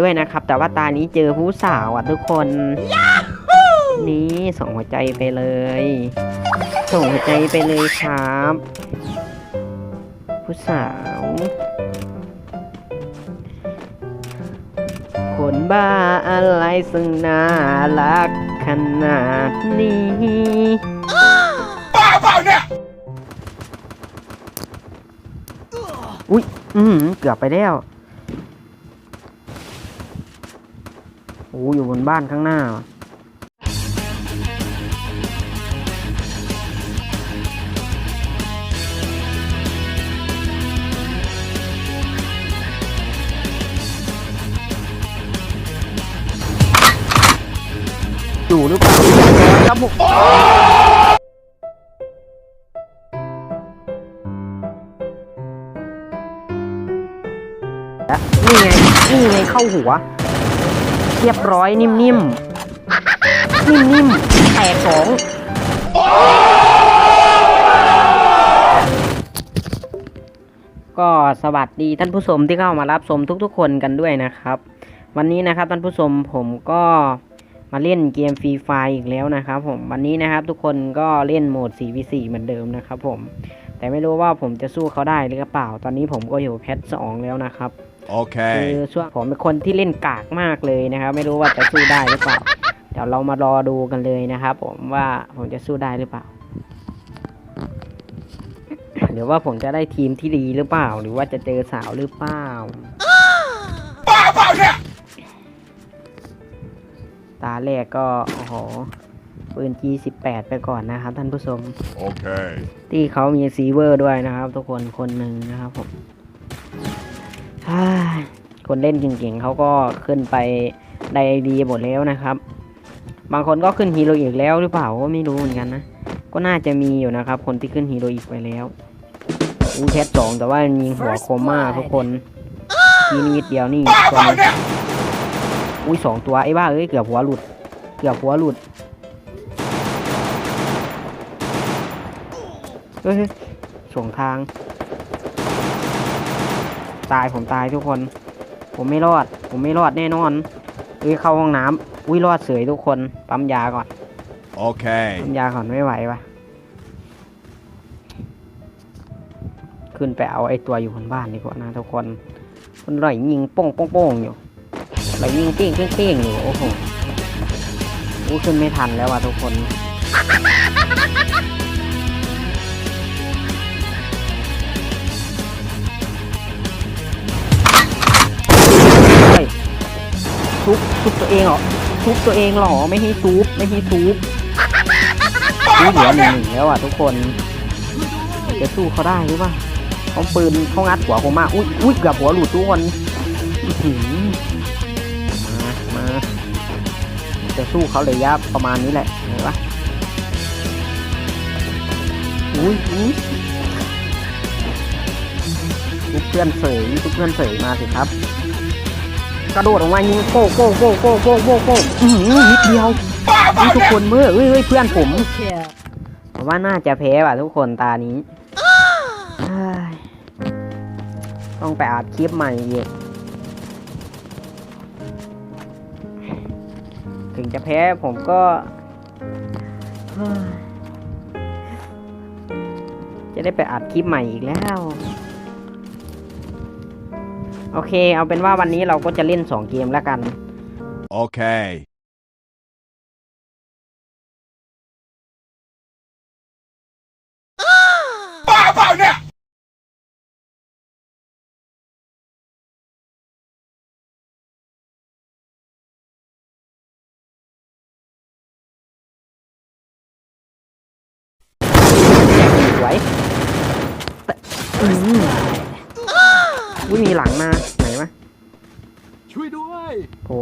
ด้วยนะครับ แต่ว่าตานี้เจอผู้สาวอะทุกคน นี่ส่งหัวใจไปเลย ส่งหัวใจไปเลยครับ ผู้สาวคนบ้าอะไรซึ่งน่ารักขนาดนี้บ้าเปล่าเนี่ย อุ้ยอือหือเกือบไปแล้ว โอ้อยู่บนบ้านข้างหน้า อยู่หรือเปล่าครับผมนี่ไง นี่ไงเข้าหัว เรียบร้อยนิ่มๆ นิ่มๆ แตกสองก็สวัสดีท่านผู้ชมที่เข้ามารับชมทุกๆ คนกันด้วยนะครับ วันนี้นะครับท่านผู้ชมผมก็มาเล่นเกมฟรีไฟอีกแล้วนะครับ ผมวันนี้นะครับทุกคนก็เล่นโหมด 4v4 เหมือนเดิมนะครับ ผม แต่ไม่รู้ว่าผมจะสู้เขาได้หรือเปล่า ตอนนี้ผมก็อยู่แพทสองแล้วนะครับ คือ Okay. ช่วงผมเป็นคนที่เล่นกากมากเลยนะครับ ไม่รู้ว่าจะสู้ได้หรือเปล่า เดี๋ยวเรามารอดูกันเลยนะครับผมว่าผมจะสู้ได้หรือเปล่า หรือว่าผมจะได้ทีมที่ดีหรือเปล่า หรือว่าจะเจอสาวหรือเปล่าบ้าเปล่าเนี่ยตาแรกก็โอ้โหปืน G18 ไปก่อนนะครับท่านผู้ชม Okay. ที่เขามีซีเวอร์ด้วยนะครับ ทุกคนคนหนึ่งนะครับผมฮ่า คนเล่นเก่งๆเขาก็ขึ้นไปไดดีหมดแล้วนะครับ บางคนก็ขึ้นฮีโร่อีกแล้วหรือเปล่าก็ไม่รู้เหมือนกันนะ ก็น่าจะมีอยู่นะครับ คนที่ขึ้นฮีโร่อีกไปแล้วอู้แคทสองแต่ว่ามันยิงหัวโคม่าทุกคนทีนิดเดียวนี่บ้าตัเปวล่านึงเนี่ยอุ้ยสองตัวไอ้บ้าเอ้ยเกือบหัวหลุด เกือบหัวหลุดเฮ้ยส่งทาง ตายผมตายทุกคน ผมไม่รอด ผมไม่รอดแน่นอนเอ้ยเข้าห้องน้ำอุ้ยรอดเสยทุกคนปั๊มยาก่อน Okay. ปั๊มยาก่อนไม่ไหววะขึ้นไปเอาไอ้ตัวอยู่บนบ้านดีกว่านะทุกคนมันไหลยิงโป้งโป้งโป้งอยู่ไหลยิงเป้งเป้งเป้งอยู่โอ้โหอู้ขึ้นไม่ทันแล้วว่ะทุกคน ทุบทุบตัวเองเหรอทุบตัวเองเหรอไม่ให้ทุบไม่ให้ทุบนี่เหลือหนึ่งหนึ่งแล้วอะทุกคนจะสู้เขาได้หรือเปล่าเขาปืนเขางัดหัวผมมาอุ้ยอุ้ยเกือบหัวหลุดทุกคนอื้อหือมามาจะสู้เขาเลยยะประมาณนี้แหละเห็นปะอุ้ยอุ้ยทุกเพื่อนเสยทุกเพื่อนเสยมาสิครับ กระโดดออกมายิงโป้โป้โป้โป้โป้โป้โป้อื้อนิดเดียวนี่ทุกคนเมื่อเอ้ยเพื่อนผมผมว่าน่าจะแพ้ว่ะทุกคนตานี้ต้องไปอัดคลิปใหม่อีกถึงจะแพ้ผมก็ จะได้ไปอัดคลิปใหม่อีกแล้ว โอเค เอาเป็นว่าวันนี้เราก็จะเล่นสองเกมแล้วกัน โอเค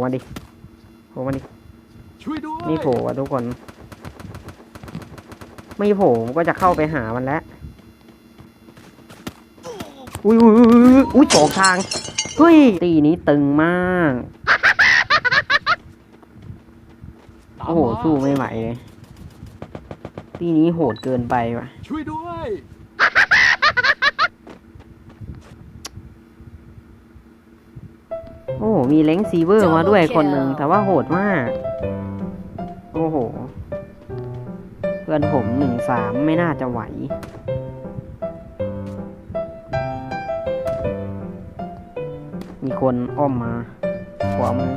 มาดิโผล่มาดิ ช่วยด้วยนี่โผล่อะทุกคน ไม่โผล่ผมก็จะเข้าไปหามันแล้วอุ้ยอุ้ยอุ้ยอุ้ยอุ้ยสองทาง เฮ้ย ตีนี้ตึงมากตามโอ้โหมาสู้ไม่ไหวเลยตีนี้โหดเกินไปว่ะ ช่วยด้วย โอ้โห มีเล้งซีเวอร์มาด้วยคนหนึ่งแต่ว่าโหดมาก โอ้โห เพื่อนผมหนึ่งสามไม่น่าจะไหว มีคนอ้อมมาขวามือ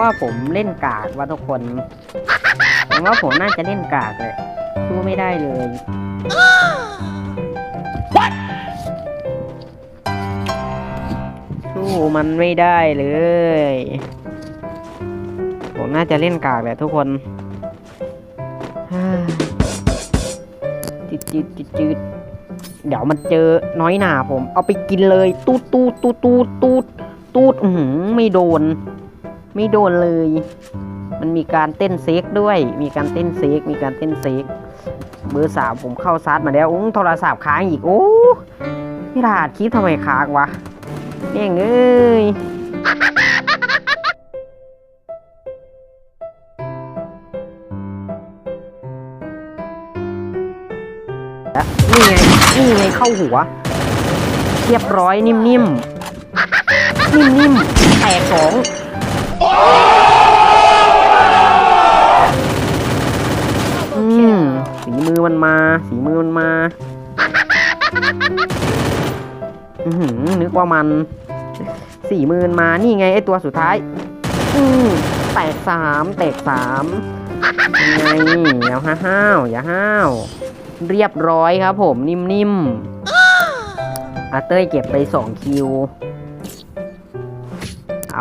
ว่าผมเล่นกากว่าทุกคนผมว่าผมน่าจะเล่นกากเลยสู้ไม่ได้เลยสู้มันไม่ได้เลย ผมน่าจะเล่นกากแหละทุกคนฮ่าจืดจืดจืดจืดเดี๋ยวมันเจอน้อยหนาผม เอาไปกินเลย ตูดตูดตูดตูดตูดตูดอือหือไม่โดน ไม่โดนเลย มันมีการเต้นเซ็กด้วย มีการเต้นเซ็กมีการเต้นเซ็กเบอร์สามผมเข้าซัดมาแล้วอุ้งโทรศัพท์ค้างอีก โอ้พี่รหัสคลิปทำไมค้างวะเม่งเอ้ยนี่ไง นี่ไงเข้าหัว เรียบร้อยนิ่มๆ นิ่มๆ แตกสอง อืมสีมือมันมา สีมือมันมา อือหือนึกว่ามัน สีมือมันมา นี่ไงไอตัวสุดท้าย อืมแตกสามแตกสามไงอย่าห้าวอย่าห้าว เรียบร้อยครับผมนิ่มๆอาเต้ยเก็บไปสองคิว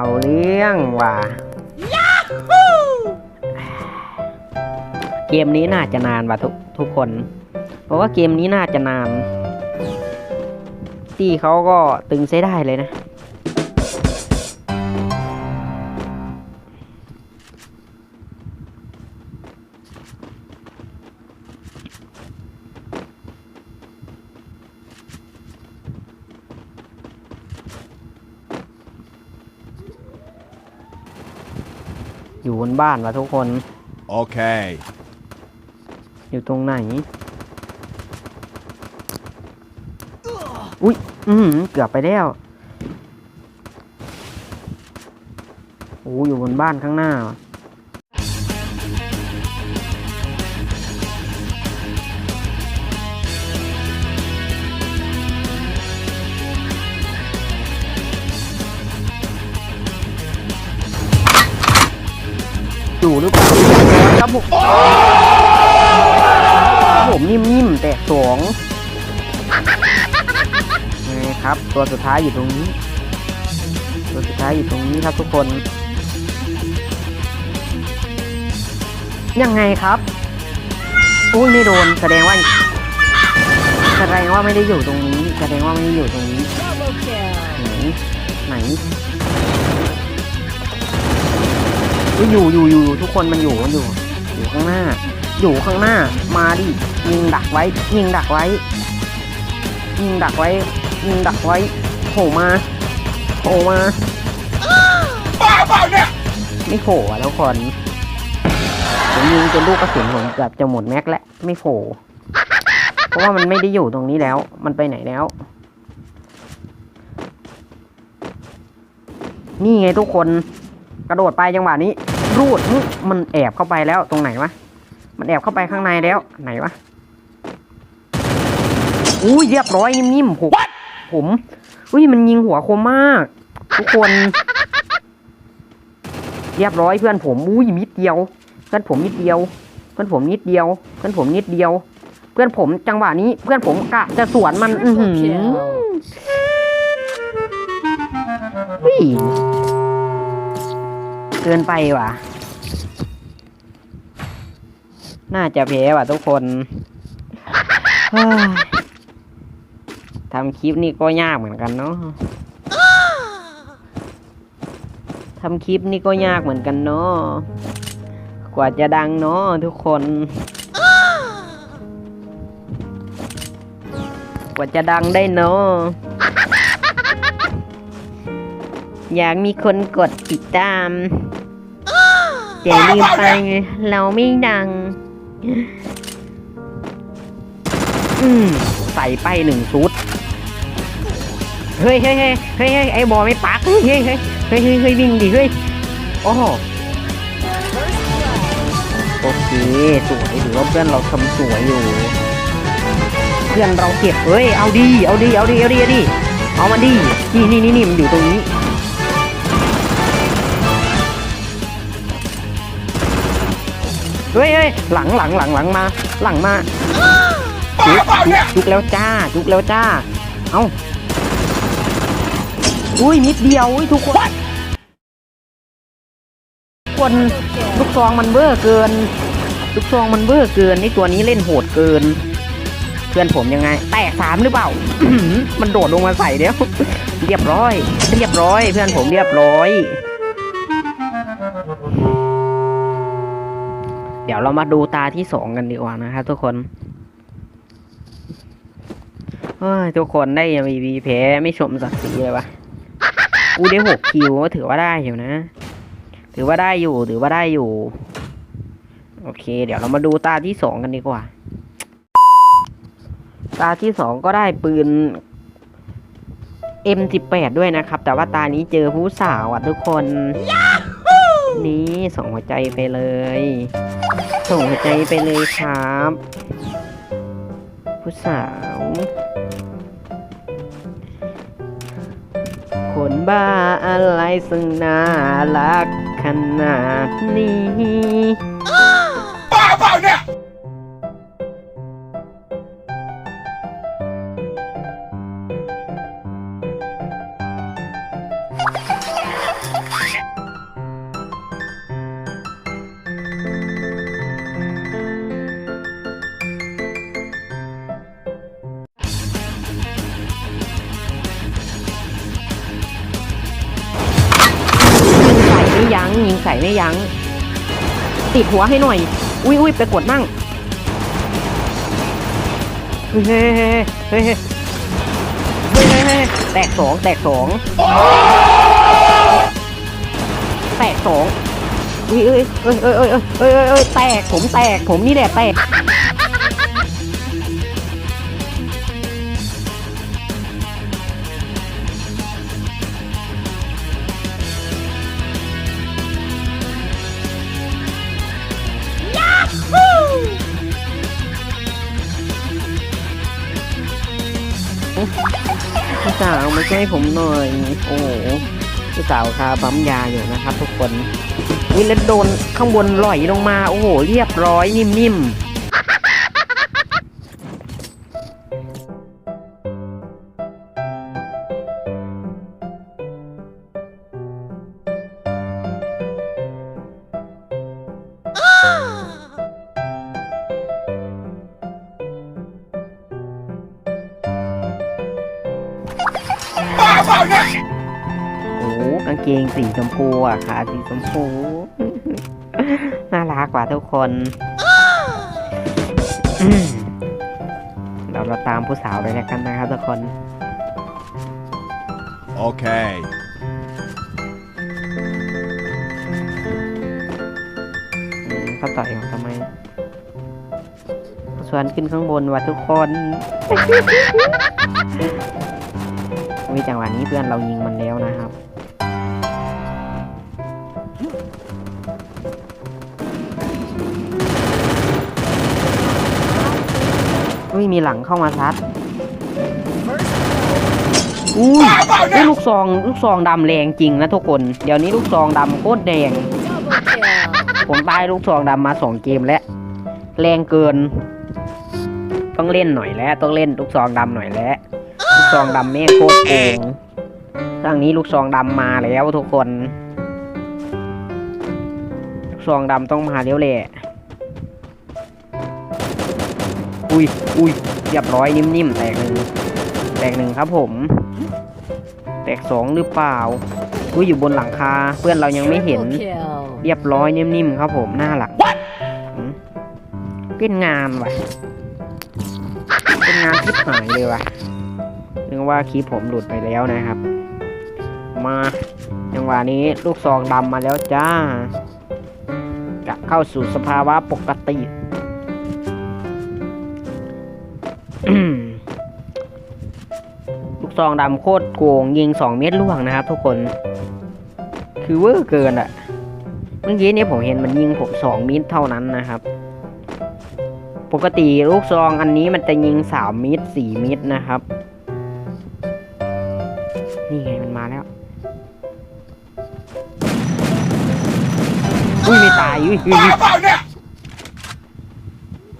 เอาเลี้ยงว่ะเกมนี้น่าจะนานว่ะทุกทุกคน เพราะว่าเกมนี้น่าจะนาน ตีเขาก็ตึงใช้ได้เลยนะ บนบ้านว่ะทุกคน Okay. อยู่ตรงไหน อุ้ย อือหือเกือบไปแล้วโอ้อยู่บนบ้านข้างหน้า ครับผมครับผมนิ่มๆแต่สองนี่ครับ ตัวสุดท้ายอยู่ตรงนี้ ตัวสุดท้ายอยู่ตรงนี้ครับทุกคน ยังไงครับอุ้ยไม่โดนแสดงว่าแสดงว่าไม่ได้อยู่ตรงนี้ แสดงว่าไม่ได้อยู่ตรงนี้ไหนไหนอยู่อยู่อยู่ทุกคนมันอยู่มันอยู่ อยู่ข้างหน้า อยู่ข้างหน้า มาดิยิงดักไว้ ยิงดักไว้ ยิงดักไว้ ยิงดักไว้โผล่มาโผล่มาบ้าเปล่าเนี่ยไม่โผล่อะทุกคนผมยิงจนลูกกระสุนผมเกือบจะหมดแม็กแล้วไม่โผล่เพราะว่ามันไม่ได้อยู่ตรงนี้แล้ว มันไปไหนแล้ว นี่ไงทุกคน กระโดดไปจังหวะนี้ รูดอื้อมันแอบเข้าไปแล้วตรงไหนวะ มันแอบเข้าไปข้างในแล้วไหนวะอุ้ยเรียบร้อยนิ่มๆผมผมอุ้ยมันยิงหัวคมมาก ทุกคน เรียบร้อยเพื่อนผมอุ้ยนิดเดียว เพื่อนผมนิดเดียว เพื่อนผมนิดเดียว เพื่อนผมนิดเดียว เพื่อนผมจังหวะนี้ เพื่อนผมกะจะสวนมัน อือหื Triple อ kill. อุ้ย เกินไปว่ะ น่าจะแพ้ว่ะทุกคนเฮ้ยทำคลิปนี่ก็ยากเหมือนกันเนาะทำคลิปนี่ก็ยากเหมือนกันเนาะ กว่าจะดังเนาะทุกคน กว่าจะดังได้เนาะ อยากมีคนกดติดตาม แต่ลืมไปเราไม่ดัง อืมใส่ไปหนึ่งชุด เฮ้ยเฮ้ยเฮ้ยเฮ้ยเฮ้ยไอ้บอไม่ปักเฮ้ยเฮ้ยเฮ้ยเฮ้ยเฮ้ยเฮ้ยวิ่งดิเฮ้ย โอ้โหโอเคสวยถือว่าเพื่อนเราทำสวยอยู่ เพื่อนเราเก็บเฮ้ย เอาดี เอาดี เอาดี เอาดีเอาดีเอามาดีนี่นี่นี่นี่มันอยู่ตรงนี้ เฮ้ยเฮ้ยหลังหลังหลังหลังมา หลังมาบ้าเปล่าเนี่ยจุกแล้วจ้าจุกแล้วจ้า เอ้าอุ้ยนิดเดียวอุ้ยทุกคน คนลูกซองมันเบ้อเกิน ลูกซองมันเบ้อเกินนี่ตัวนี้เล่นโหดเกิน เพื่อนผมยังไง แตกสามหรือเปล่า มันโดดลงมาใส่เดี๋ยว เรียบร้อย เรียบร้อย เพื่อนผมเรียบร้อย ดี๋ยวเรามาดูตาที่สองกันดีกว่านะครับทุกคนเฮ้ยทุกคนได้ MVP แพ้ไม่ชมศักดิ์ศรีเลยวะกูได้หกคิวก็ถือว่าได้อยู่นะ ถือว่าได้อยู่ ถือว่าได้อยู่ โอเค เดี๋ยวเรามาดูตาที่สองกันดีกว่า ตาที่สองก็ได้ปืน M18 ด้วยนะครับ แต่ว่าตานี้เจอผู้สาวอะทุกคน นี่ส่งหัวใจไปเลย ส่งใจไปเลยครับ ผู้สาว คนบ้าอะไรซึ่งน่ารักขนาดนี้ ติดหัวให้หน่อย อุ้ยอุ้ยไปกดมั่งเฮ้ยเฮ้ยเฮ้ยเฮ้ยเฮ้ยเฮ้แตกสองแตกสองแตกสองอุ้ยเอ้ยเอ้ยเอ้ยเอ้ยเอ้ยเอ้ยเอ้ยแตกผมแตกผมนี่แหละแตก สาวมาช่วยผมหน่อย โอ้โหพี่สาวคาปั๊มยาอยู่นะครับ ทุกคนวิแล้วโดนข้างบนลอยลงมา โอ้โห เรียบร้อยนิ่มๆ สีชมพูอะขาสีชมพู น่ารักกว่าทุกคนอืมเดี๋ยวเราตามผู้สาวเลยแล้วกันนะครับทุกคน Okay. อืมเขาต่อยผมทำไมชวนขึ้นข้างบนว่ะทุกคนวิจังหวะนี้เพื่อนเรายิงมันแล้วนะครับ อุ้ยมีหลังเข้ามาซัดอุ้ยบ้าเปล่าไอ้เนี่ยยลูกซองลูกซองดำแรงจริงนะทุกคน เดี๋ยวนี้ลูกซองดำโคตรแดง ผมตายลูกซองดำมาสองเกมแล้ว แรงเกิน ต้องเล่นหน่อยแล้ว ต้องเล่นลูกซองดำหน่อยแล้ว ลูกซองดำแม่งโคตรโกงทางนี้ลูกซองดำมาแล้วทุกคน ลูกซองดำต้องมาเลี้ยวแหละ อุ้ยอุ้ยเรียบร้อยนิ่มๆแตกหนึ่งแตกหนึ่งครับผม แตกสองหรือเปล่าอุ้ยอยู่บนหลังคา เพื่อนเรายังไม่เห็น เรียบร้อยนิ่มๆครับผมหน้าหลังอืมเป็นงานว่ะเป็นงานคลิปหายเลยว่ะนึกว่าคลิปผมหลุดไปแล้วนะครับ มาจังหวะนี้ลูกซองดำมาแล้วจ้า กลับเข้าสู่สภาวะปกติ ซองดำโคตรโกงยิงสองเม็ดล่วงนะครับ ทุกคน คือเวอร์เกินอะเมื่อกี้เนี่ยผมเห็นมันยิงผมสองมิตรเท่านั้นนะครับ ปกติลูกซองอันนี้มันจะยิงสามมิตรสี่มิตรนะครับ นี่ไงมันมาแล้วอุ้ยไม่ตายอุ้ยอุ้ยบ้าอุ้ยเปล่าเนี่ย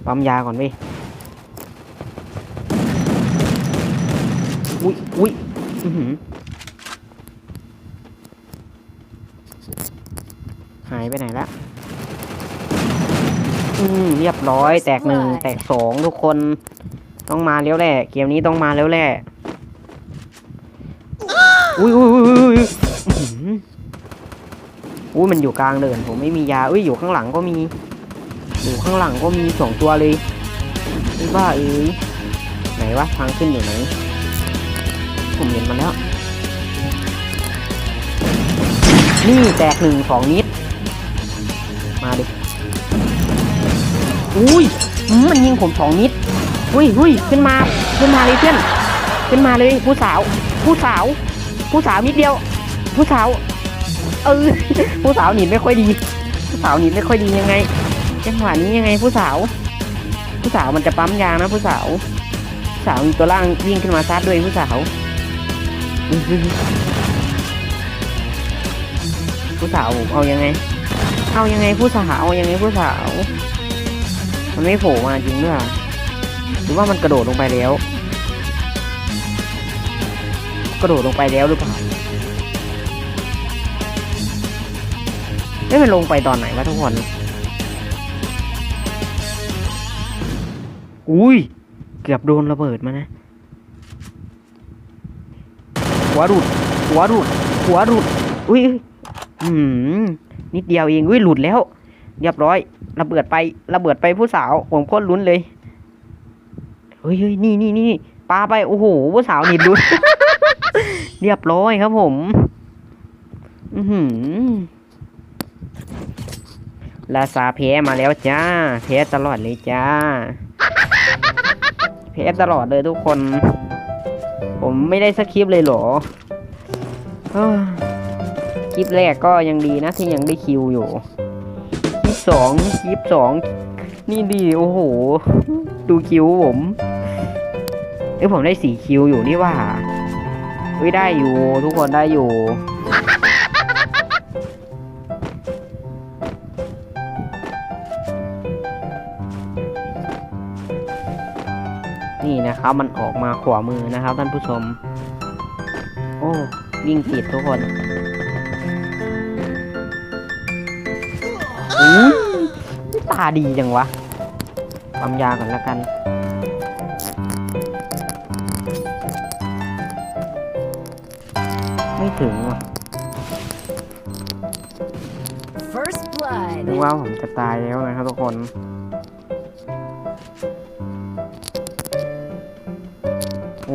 ปั๊มยาก่อนเอุ้ยอุ้ยอื้อหือหายไปไหนละอืมเรียบร้อยแตกหนึ่งแตกสองทุกคน ต้องมาแล้วแหละเกมนี้ต้องมาแล้วแหละอุ้ยอุ้ยอุ้ยอุ้ยอุ้ยอื้อหืออุ้ยมันอยู่กลางเดินผมไม่มียาอุ้ยอยู่ข้างหลังก็มี อยู่ข้างหลังก็มีสองตัวเลยไอ้บ้าเอ้ยไหนวะทางขึ้นอยู่ไหน ผมเห็นมันแล้ว นี่แตกหนึ่งสองนิด มาดิ อุ้ย มันยิงผมสองนิด อุ้ยอุ้ยขึ้นมา ขึ้นมาเลยเพื่อน ขึ้นมาเลยผู้สาว ผู้สาว ผู้สาวนิดเดียว ผู้สาว เออ ผู้สาวหนีไม่ค่อยดี ผู้สาวหนีไม่ค่อยดียังไงจังหวะนี้ยังไงผู้สาว ผู้สาวมันจะปั๊มยางนะผู้สาวสาวมีตัวล่างวิ่งขึ้นมาซัดด้วยผู้สาว ผู้สาวเอายังไง เอายังไงผู้สาวเอายังไงผู้สาว มันไม่โผล่มาจริงด้วยหรือว่ามันกระโดดลงไปแล้ว กระโดดลงไปแล้วหรือเปล่าเอ้ยมันลงไปตอนไหนวะทุกคน อุ้ย เกือบโดนระเบิดมานะ หัวหลุด หัวหลุด หัวหลุด อุ้ยอืมนิดเดียวเองอุ้ยหลุดแล้ว เรียบร้อย ระเบิดไประเบิดไปผู้สาว ผมโคตรลุ้นเลย เฮ้ยเฮ้ยนี่นี่นี่ปาไป โอ้โห ผู้สาวหนีลุ้นเรียบร้อยครับผม อือหือลาซาแพ้มาแล้วจ้า แพ้ตลอดเลยจ้า แพ้ตลอดเลยทุกคน ผมไม่ได้สคริปเลยเหรอเอ้อคลิปแรกก็ยังดีนะที่ยังได้คิวอยู่คลิปสองคลิปสองนี่ดีโอ้โห ดูคิวผมเอ้ยผมได้สี่คิวอยู่นี่ว่าเฮ้ยได้อยู่ ทุกคนได้อยู่ ครับมันออกมาขวามือนะครับท่านผู้ชม โอ้วิ่งติดทุกคนอู้ตาดีจังวะปั๊มยาก่อนแล้วกัน ไม่ถึงว่ะ First blood. นึกว่าผมจะตายแล้วนะครับทุกคน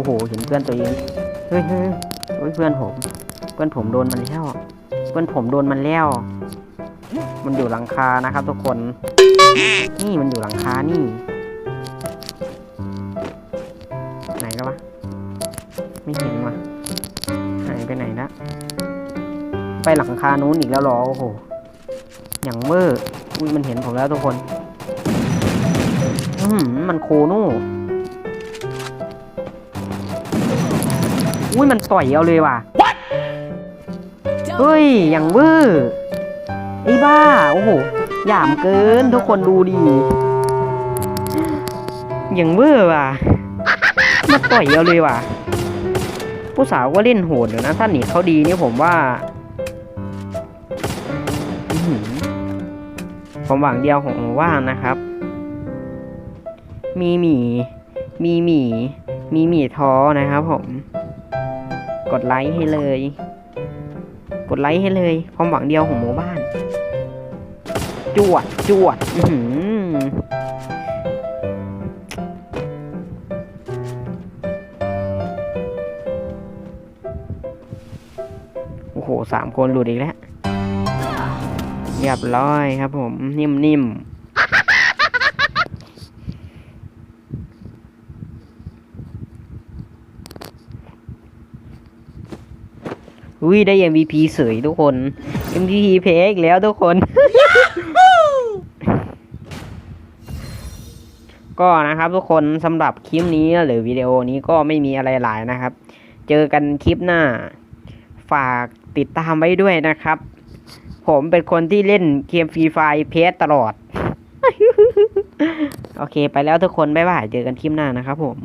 โอ้โหเห็นเพื่อนตัวเองเฮ้ยเฮ้ยเพื่อนผม เพื่อนผมโดนมันแล้วเพื่อนผมโดนมันแล้ว มันอยู่หลังคานะครับ ทุกคน นี่มันอยู่หลังคานี่ ไหนแล้ววะไม่เห็นวะหายไปไหนละไปหลังคานู้นอีกแล้วหรอโอ้โหอย่างเวอร์อุ้ยมันเห็นผมแล้วทุกคน อืมมันโคโน่ อุ้ยมันต่อยเอาเลยว่ะ เฮ้ย อย่างเวอร์ไอ้บ้า โอ้โห หยามเกินทุกคนดูดิอย่างเวอร์ว่ะ มาต่อยเอาเลยว่ะ ผู้สาวก็เล่นโหดอยู่นะถ้าหนีเขาดีนี่ผมว่าอื้อหือความหวังเดียวของผมว่านะครับ มีหมี มีหมี มีหมีท้อนะครับผม กดไลค์ให้เลย กดไลค์ให้เลย ความหวังเดียวของหมู่บ้าน จวด จวด อืโอ้โหสามคนหลุดอีกแล้ว เรียบร้อยครับผม นิ่มๆ อุ้ยได้ MVP เสยทุกคน MVP เพกอีกแล้วทุกคน ก็นะครับทุกคนสำหรับคลิปนี้หรือวิดีโอนี้ก็ไม่มีอะไรหลายนะครับ เจอกันคลิปหน้า ฝากติดตามไว้ด้วยนะครับ ผมเป็นคนที่เล่นเกมฟรีไฟเพสตลอด โอเคไปแล้วทุกคน บ๊ายบาย เจอกันคลิปหน้านะครับผม